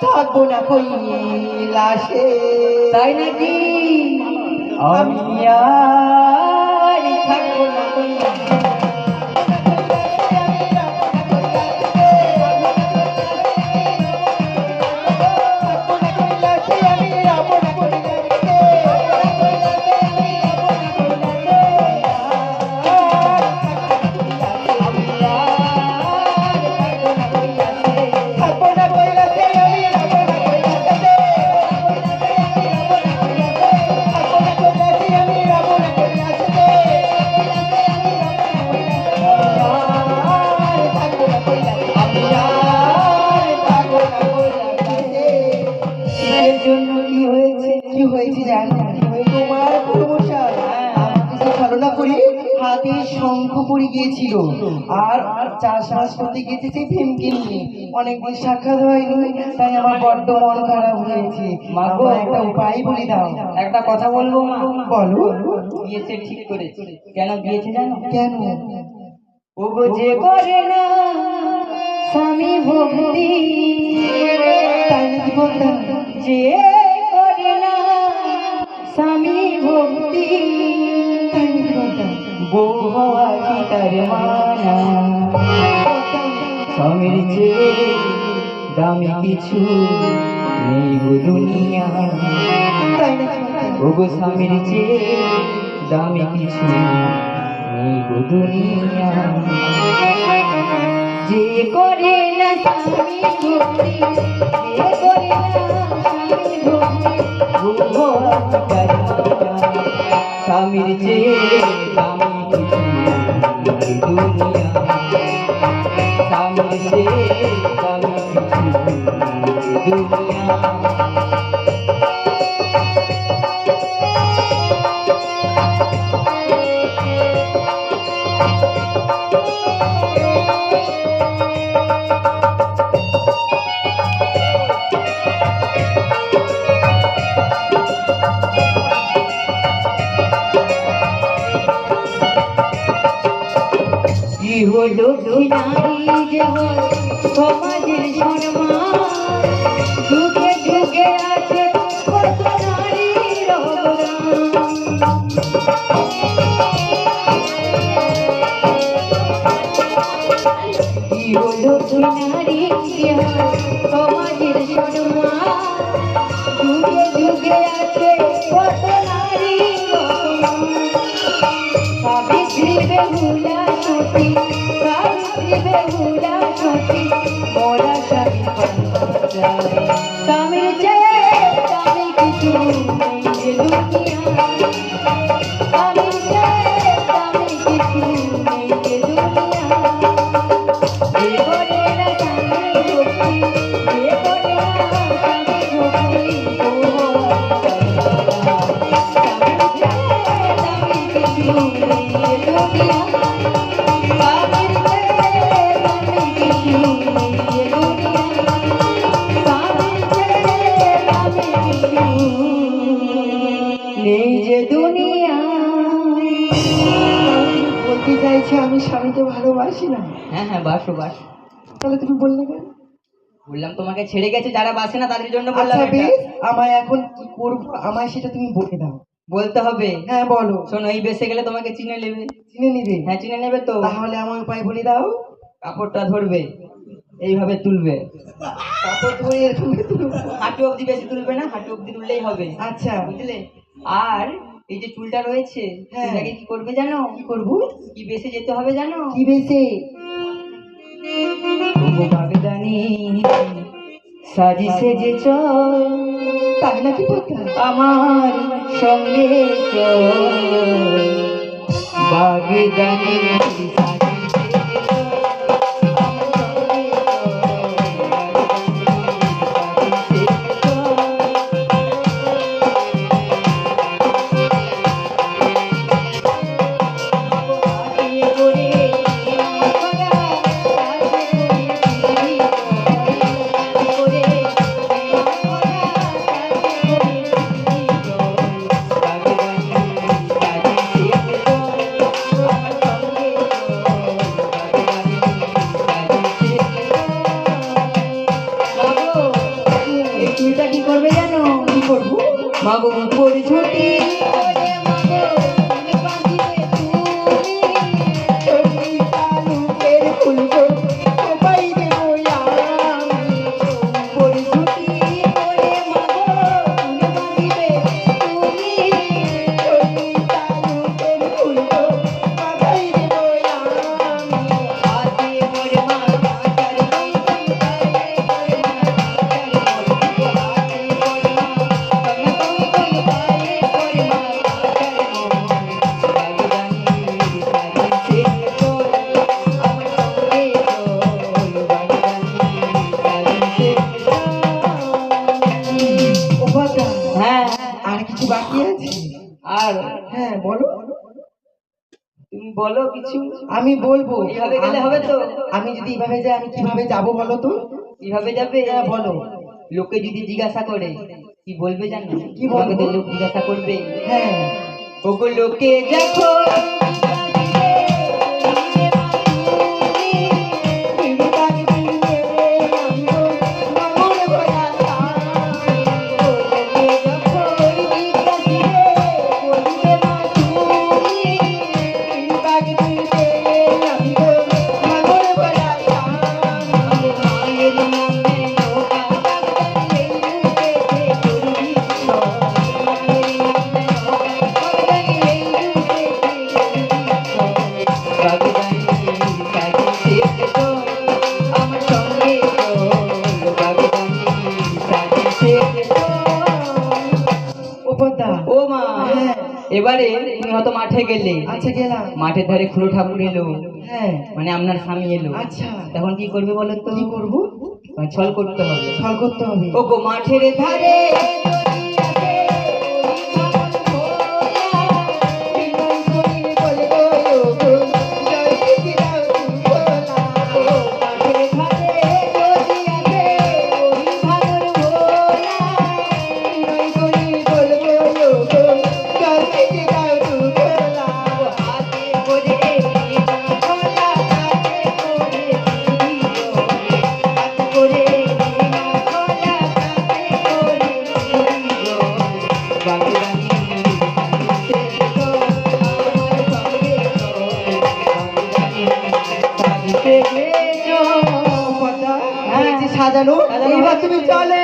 থাকব না কৈলাসে। তাই নাকি? আমি আর থাকব না কৈলাসে। পড়ে গিয়েছিল। আর চাষবাস করতে গিয়েছে সেই ভীমকে নিয়ে। অনেকদিন সাক্ষাৎ হয়নি তাই আমার বড্ড মন খারাপ হয়েছে। মা গো, একটা উপায় বলে দাও। একটা কথা বলব? মা বলো। বিয়েছে ঠিক করেছে। কেন বিয়েছে জানো? কেন? ও গো যে করে না স্বামী ভক্তি তাই নাকি বলতাম যে করে না স্বামী ভক্তি তাই নাকি বলতাম বউ হওয়া কি তার স্বামীর চেয়ে দামি কিছু নেই গো দুনিয়া। তাই নাকি বলতাম ও গো স্বামীর চেয়ে দামি কিছু নেই গো দুনিয়া। যে করে না স্বামী ভক্তি যে করে না স্বামী কিছু নেই দুনিয়া কিছু নেই দুনিয়া। হলো নারী যেমন সমাজের সম্মান যুগে যুগে আছে কত নারীর কি হলো নারী সমাজের সম্মান যুগে যুগে আছে কত অবদান সাবিত্রী বেহুলা সতী সাবিত্রী বেহুলা সতী মোরা স্বামী স্বামীর চাইছি আমি স্বামীকে ভালোবাসি না? হ্যাঁ হ্যাঁ বাসো বাসো। তাহলে তুমি বললে কেন? বললাম তোমাকে ছেড়ে গেছে যারা বাসে না তাদের জন্য বললাম আচ্ছা আমায় এখন কি করব? আমায় সেটা তুমি বলে দাও। বলতে হবে। হ্যাঁ বলো। শোনো এই বেসে গেলে তোমাকে চিনে নেবে। চিনে নিবে? হ্যাঁ চিনে নেবে তো। তাহলে আমার উপায় বলে দাও। কাপড়টা ধরবে এইভাবে তুলবে। কাপড় ধরে এরকম হাঁটু অবধি বেশি তুলবে না হাঁটু অবধি তুললেই হবে। আচ্ছা। বুঝলে? আর এই যে চুলটা রয়েছে হ্যাঁ। এটাকে কি করবে জানো? কি করব? কি বেসে যেতে হবে জানো? কি বেসে? বাগদানি সাজি সেজে চল। তাই নাকি বলতে আমার সঙ্গে চল। বাগদানি হ্যাঁ বলো। তুমি বলো কিছু। আমি বলব। এইভাবে গেলে হবে তো? আমি যদি এইভাবে যাই আমি কীভাবে যাব বলো তো? কীভাবে যাবে? হ্যাঁ বলো। লোকে যদি জিজ্ঞাসা করে কি বলবে জানো? কি বলবে? লোক জিজ্ঞাসা করবে। হ্যাঁ। ওগো লোকে দেখো ও মা হ্যাঁ। এবারে তুমি হয়তো মাঠে গেলে। আচ্ছা গেলাম। মাঠের ধারে খুড়ো ঠাকুর এলো। হ্যাঁ। মানে আপনার স্বামী এলো। আচ্ছা। তখন কি করবে বলো তো? কি করব? ছল করতে হবে। ছল করতে হবে। ও গো মাঠের ধারে সাজানো এবার। তুমি চলে